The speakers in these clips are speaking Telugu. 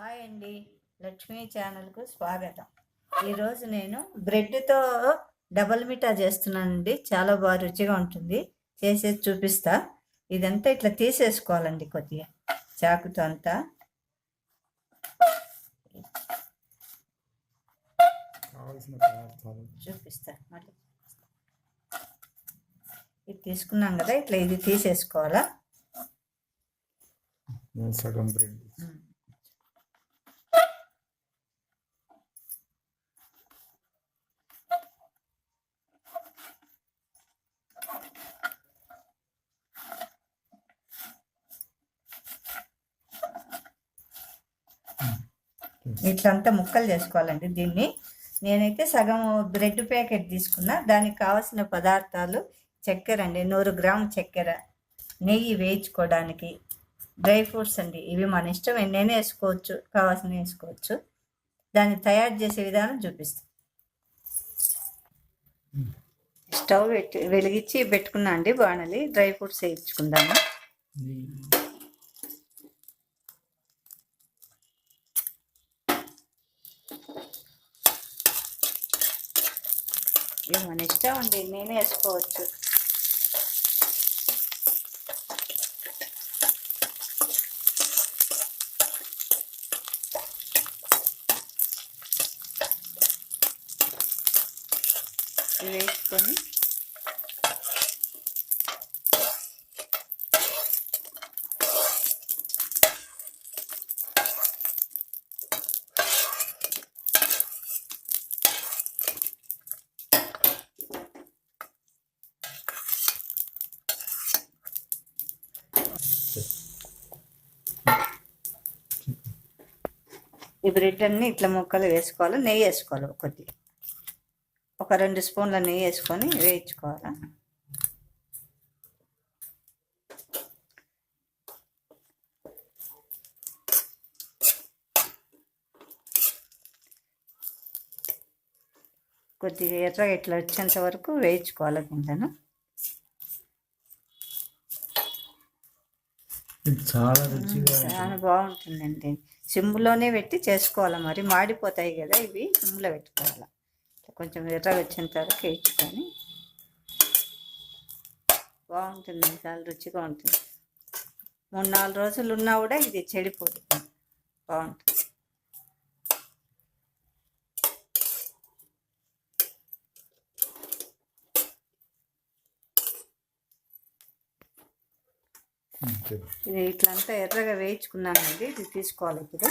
హాయ్ అండి. లక్ష్మీ ఛానల్కు స్వాగతం. ఈరోజు నేను బ్రెడ్తో డబల్ మిఠా చేస్తున్నానండి. చాలా బాగా రుచిగా ఉంటుంది. చేసేది చూపిస్తా. ఇదంతా ఇట్లా తీసేసుకోవాలండి కొద్దిగా. చాకుతో అంతా. చూపిస్తా. మళ్ళీ ఇది తీసుకున్నాం కదా ఇట్లా ఇది తీసేసుకోవాలా? సగం బ్రెడ్ ఇట్లంతా ముక్కలు చేసుకోవాలండి దీన్ని. నేనైతే సగం బ్రెడ్ ప్యాకెట్ తీసుకున్నా. దానికి కావాల్సిన పదార్థాలు చక్కెర అండి. నూరు గ్రాము చక్కెర. నెయ్యి వేయించుకోవడానికి. డ్రై ఫ్రూట్స్ అండి. ఇవి మన ఇష్టం. ఎన్నైనా వేసుకోవచ్చు. కావాల్సిన వేసుకోవచ్చు. దాన్ని తయారు చేసే విధానం చూపిస్తాను స్టవ్ పెట్టి వెలిగించి పెట్టుకున్నా అండి బాణలి. Dry fruits వేయించుకుందాము. ఇది మన ఇష్టం అండి. నేనే వేసుకోవచ్చు. వేసుకొని ఈ బ్రెడ్ అన్ని ఇట్లా ముక్కలు వేసుకోవాలి. నెయ్యి వేసుకోవాలి కొద్దిగా ఒక రెండు స్పూన్ల నెయ్యి వేసుకొని వేయించుకోవాలి? కొద్దిగా ఎర్రగా ఇట్లా వచ్చేంత వరకు వేయించుకోవాలి గింజను? చాలా చాలా బాగుంటుందండి. సిమ్లోనే పెట్టి చేసుకోవాలి మరి? మాడిపోతాయి కదా ఇవి సిమ్లో పెట్టుకోవాలి? కొంచెం ఎర్రగా వచ్చేంత వరకు వేయించుకొని. బాగుంటుంది చాలా రుచిగా ఉంటుంది. మూడు నాలుగు రోజులు ఉన్నా కూడా ఇది చెడిపోదు. బాగుంటుంది అంతే. ఇది ఇట్లంతా ఎర్రగా వేయించుకున్నానండి. ఇది తీసుకోవాలి ఇప్పుడు.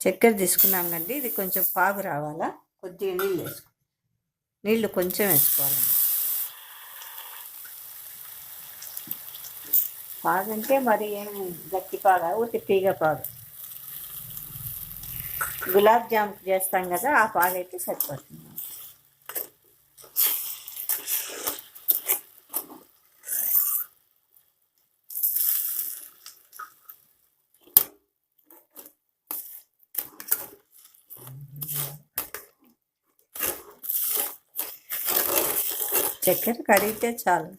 చక్కెర తీసుకున్నాం కండి ఇది కొంచెం పాగు రావాలా? కొద్దిగా నీళ్ళు వేసుకో నీళ్ళు కొంచెం వేసుకోవాలి పాగంటే మరి ఏం గట్టి పాగా ఊరికి తీగ పాగు గులాబ్ జామ్ చేస్తాం కదా ఆ పాలు అయితే సరిపోతుంది. చక్కెర కడిగితే చాలు.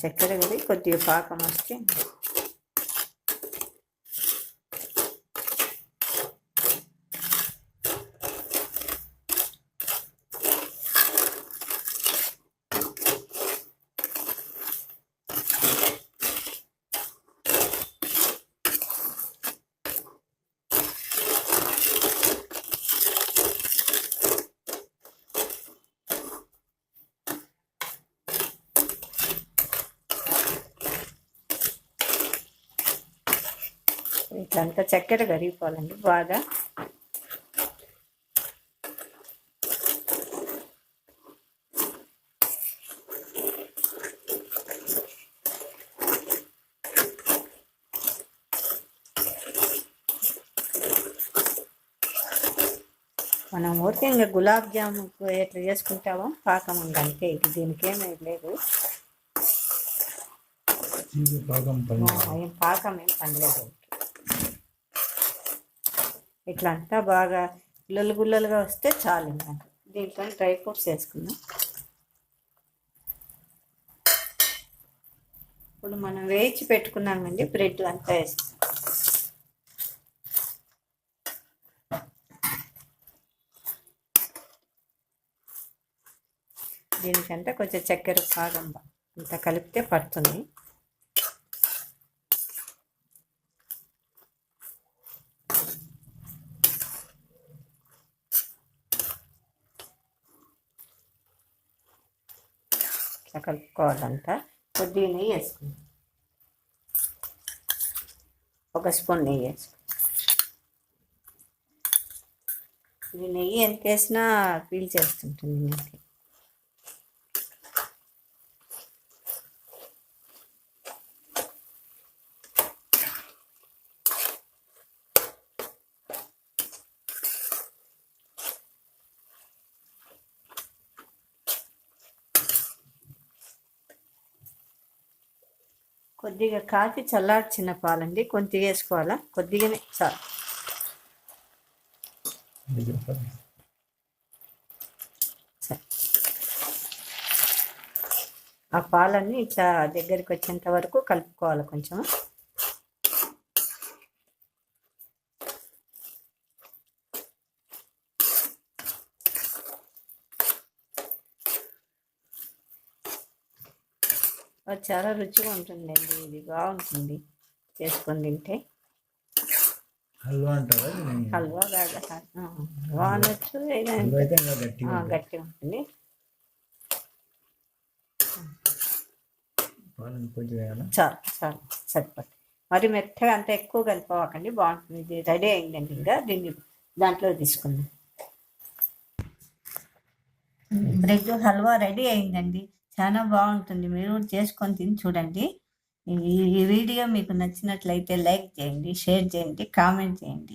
చక్కెర కూడా కొద్దిగా పాకం వస్తే ఇట్లంతా చక్కెర కరిగిపోవాలండి. బాగా మనం ఊరికే ఇంకా గులాబ్ జాము ఎట్లా చేసుకుంటామో పాకం అంతే. ఇది దీనికి ఏమీ లేదు. పాకం ఏం పనిలేదు ఇట్లా అంతా బాగా గుల్లలు గుల్లలుగా వస్తే చాలు ఇంకా. దీంట్లో డ్రై ఫ్రూట్స్ వేసుకుందాం. ఇప్పుడు మనం వేయించి పెట్టుకున్నామండి బ్రెడ్ అంతా వేసుకుందాం దీనికంటే కొంచెం చక్కెర పాగం అంతా కలిపితే పడుతుంది. ఇట్లా కలుపుకోవాలంతా కొద్దిగా నెయ్యి వేసుకుందాం. ఒక స్పూన్ నెయ్యి వేసుకుందాం. ఈ నెయ్యి ఎంత వేసినా పీల్ చేస్తుంటుంది నాకు కొద్దిగా కాఫీ చల్లార్చిన పాలండి. కొద్దిగా వేసుకోవాలా? కొద్దిగానే చాలు. ఆ పాలన్నీ ఇట్లా దగ్గరికి వచ్చేంత వరకు కలుపుకోవాలి కొంచెం. చాలా రుచిగా ఉంటుందండి. ఇది బాగుంటుంది. చేసుకొని తింటే. హల్వా అంటారా? హల్వా కాదు. హల్వా అనొచ్చు ఆ, ఉంటుంది. చాలు చాలు. సరిపోతుంది. మరి మెత్తగా అంత ఎక్కువ కలిపోవకండి. బాగుంటుంది. ఇది రెడీ అయిందండి ఇంకా. దీన్ని దాంట్లో తీసుకుందాం. బ్రెడ్ హల్వా రెడీ అయిందండి. చాలా బాగుంటుంది. మీరు కూడా చేసుకొని తిని చూడండి. ఈ ఈ వీడియో మీకు నచ్చినట్లయితే లైక్ చేయండి షేర్ చేయండి కామెంట్ చేయండి.